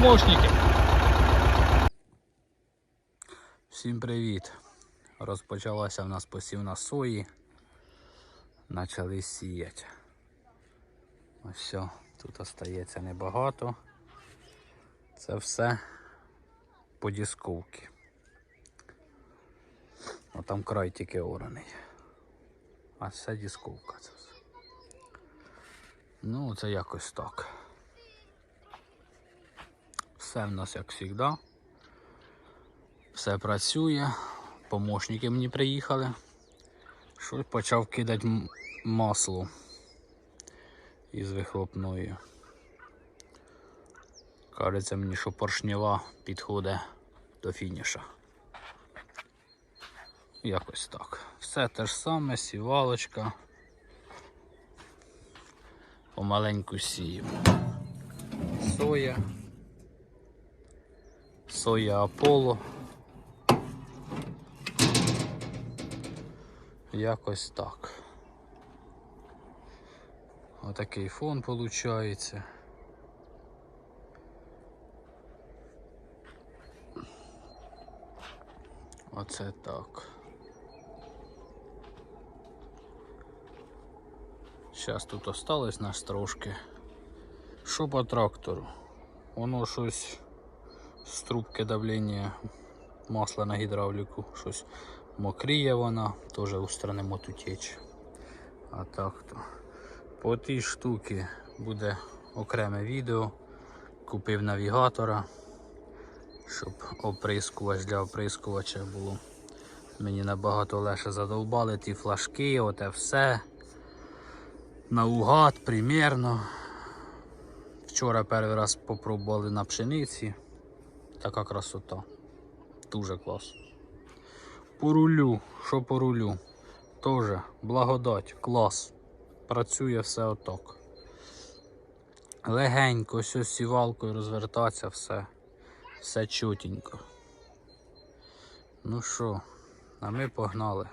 помощники. Всім привіт! Розпочалася в нас посівна сої. Почали сіяти. Ось все, тут остається небагато. Це все по дісковки. О, там край тільки ораний. А дісковка це все. Ну, це якось так. Все в нас як завжди. Все працює. Помощники мені приїхали. Щось почав кидати масло із вихлопною. Кажеться мені, що поршнева підходить до фініша. Якось так. Все те ж саме, сівалочка. Помаленьку сіємо. Соя. Соя Аполло. Якось так. Отакий фон виходить. Оце так. Зараз тут осталось нас трошки. Що по трактору? Воно щось з трубки давлення масла на гідравліку, щось мокріє вона, теж устранимо ту теч. А так то. По тій штуки буде окреме відео. Купив навігатора, щоб оприскувач для оприскувача було. Мені набагато легше задовбали ті флажки, оте все. Наугад, примірно. Вчора перший раз попробували на пшениці. Така красота. Дуже клас. По рулю, що по рулю? Тоже благодать, клас. Працює все отак. Легенько, ось сівалкою розвертатися, все. Все чутенько. Ну що, а ми погнали.